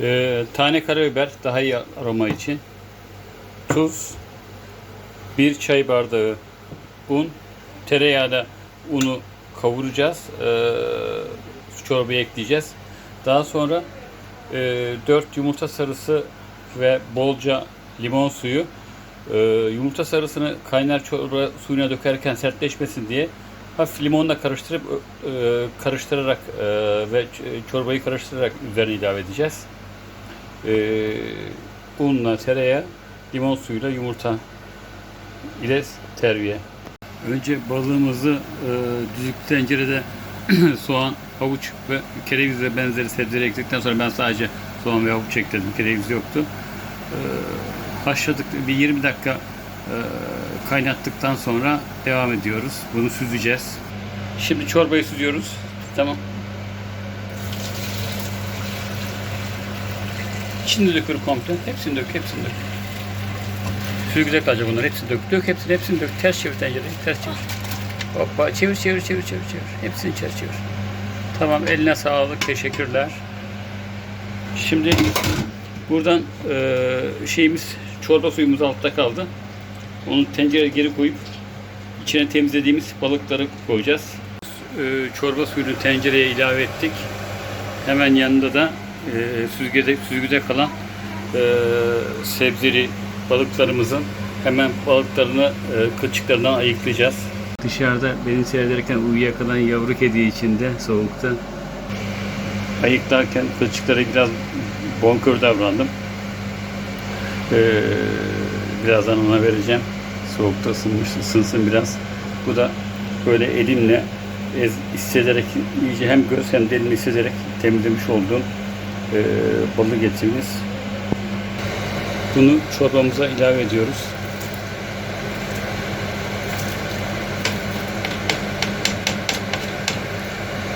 Ee, tane karabiber daha iyi aroma için. Tuz. Bir çay bardağı un. Tereyağıyla unu kavuracağız. Ee, çorbaya ekleyeceğiz. Daha sonra e, 4 yumurta sarısı ve bolca limon suyu. Ee, yumurta sarısını kaynar çorba suyuna dökerken sertleşmesin diye hafif limonla karıştırıp e, karıştırarak e, ve çorbayı karıştırarak üzerine ilave edeceğiz. E, unla, tereyağı, limon suyuyla yumurta ile terbiye. Önce balığımızı e, düdüklü tencerede soğan, havuç ve kereviz ve benzeri sebzeleri ekledikten sonra ben sadece soğan ve havuç ekledim. Kereviz yoktu. E, haşladık bir 20 dakika e, kaynattıktan sonra devam ediyoruz. Bunu süzeceğiz. Şimdi çorbayı süzüyoruz. Tamam. İçini dökür komple. Hepsini dök, hepsini dök. Sürgüde kalacak bunlar. Hepsini dök. Dök hepsini, hepsini dök. Ters çevir tencereyi. Ters çevir. Hoppa. Çevir, çevir, çevir, çevir, çevir. Hepsini içeri çevir. Tamam. Eline sağlık. Teşekkürler. Şimdi buradan eee, şeyimiz çorba suyumuz altta kaldı. Onu tencereye geri koyup içine temizlediğimiz balıkları koyacağız. Eee, çorba suyunu tencereye ilave ettik. Hemen yanında da eee süzgede, süzgüde kalan eee, sebzeli balıklarımızın hemen balıklarını eee, kılçıklarından ayıklayacağız. Dışarıda beni seyrederken uyuyakalan yavru kedi içinde soğukta ayıklarken kılçıkları biraz bonkör davrandım. Ee, birazdan ona vereceğim. Soğukta ısınmış, ısınsın biraz. Bu da böyle elimle hissederek, iyice hem göz hem de hissederek temizlemiş olduğum e, balık etimiz. Bunu çorbamıza ilave ediyoruz.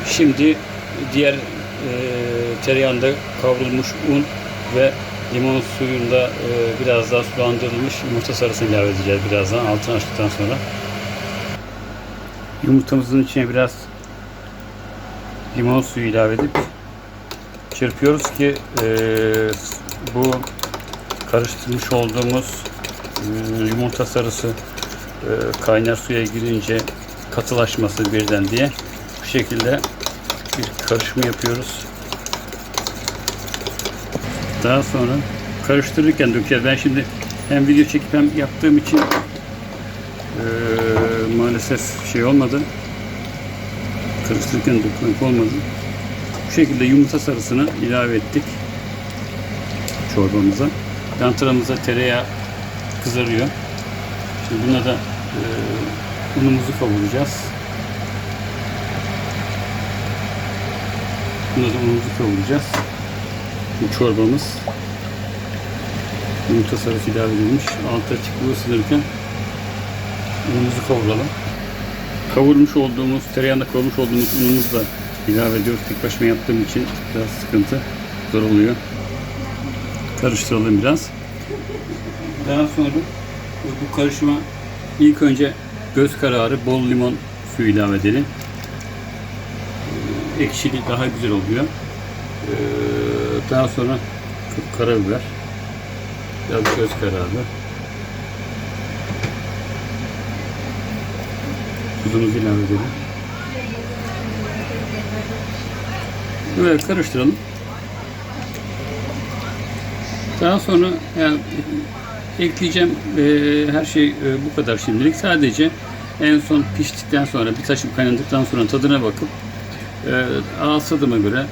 Şimdi diğer e, tereyağında kavrulmuş un ve limon suyunda e, biraz daha sulandırılmış yumurta sarısını ilave edeceğiz birazdan altını açtıktan sonra. Yumurtamızın içine biraz limon suyu ilave edip çırpıyoruz ki e, bu karıştırmış olduğumuz e, yumurta sarısı e, kaynar suya girince katılaşması birden diye bu şekilde bir karışım yapıyoruz. Daha sonra karıştırırken dökeceğiz. Ben şimdi hem video çekip hem yaptığım için eee, maalesef şey olmadı. Karıştırırken dökmek olmadı. Bu şekilde yumurta sarısını ilave ettik çorbamıza. Yan tarafımızda tereyağı kızarıyor. Şimdi buna da eee, unumuzu kavuracağız. Buna da unumuzu kavuracağız. Bu çorbamız yumurta sarısı ilave edilmiş. Altta çıktığı ısınırken unumuzu kavuralım. Kavurmuş olduğumuz, tereyağında kavurmuş olduğumuz unumuzu da ilave ediyoruz. Tek başıma yaptığım için biraz sıkıntı, zor oluyor. Karıştıralım biraz. Daha sonra bu karışıma ilk önce göz kararı bol limon suyu ilave edelim. Ekşili daha güzel oluyor. Ee, daha sonra karabiber, biraz göz kararı, tuzumuzu ilave edelim. Böyle karıştıralım. Daha sonra yani ekleyeceğim e, her şey e, bu kadar şimdilik. Sadece en son piştikten sonra bir taşım kaynadıktan sonra tadına bakıp e, ağız tadıma göre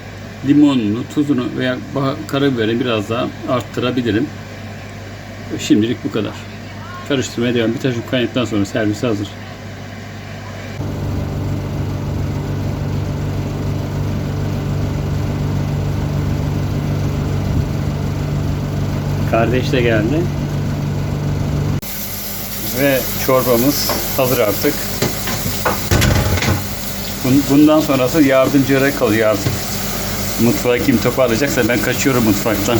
limonunu, tuzunu veya karabiberi biraz daha arttırabilirim. Şimdilik bu kadar. Karıştırmaya devam. Bir taşım kaynadıktan sonra servis hazır. Kardeş de geldi. Ve çorbamız hazır artık. Bun- Bundan sonrası yardımcılara kalıyor artık. Mutfağı kim toparlayacaksa ben kaçıyorum mutfaktan.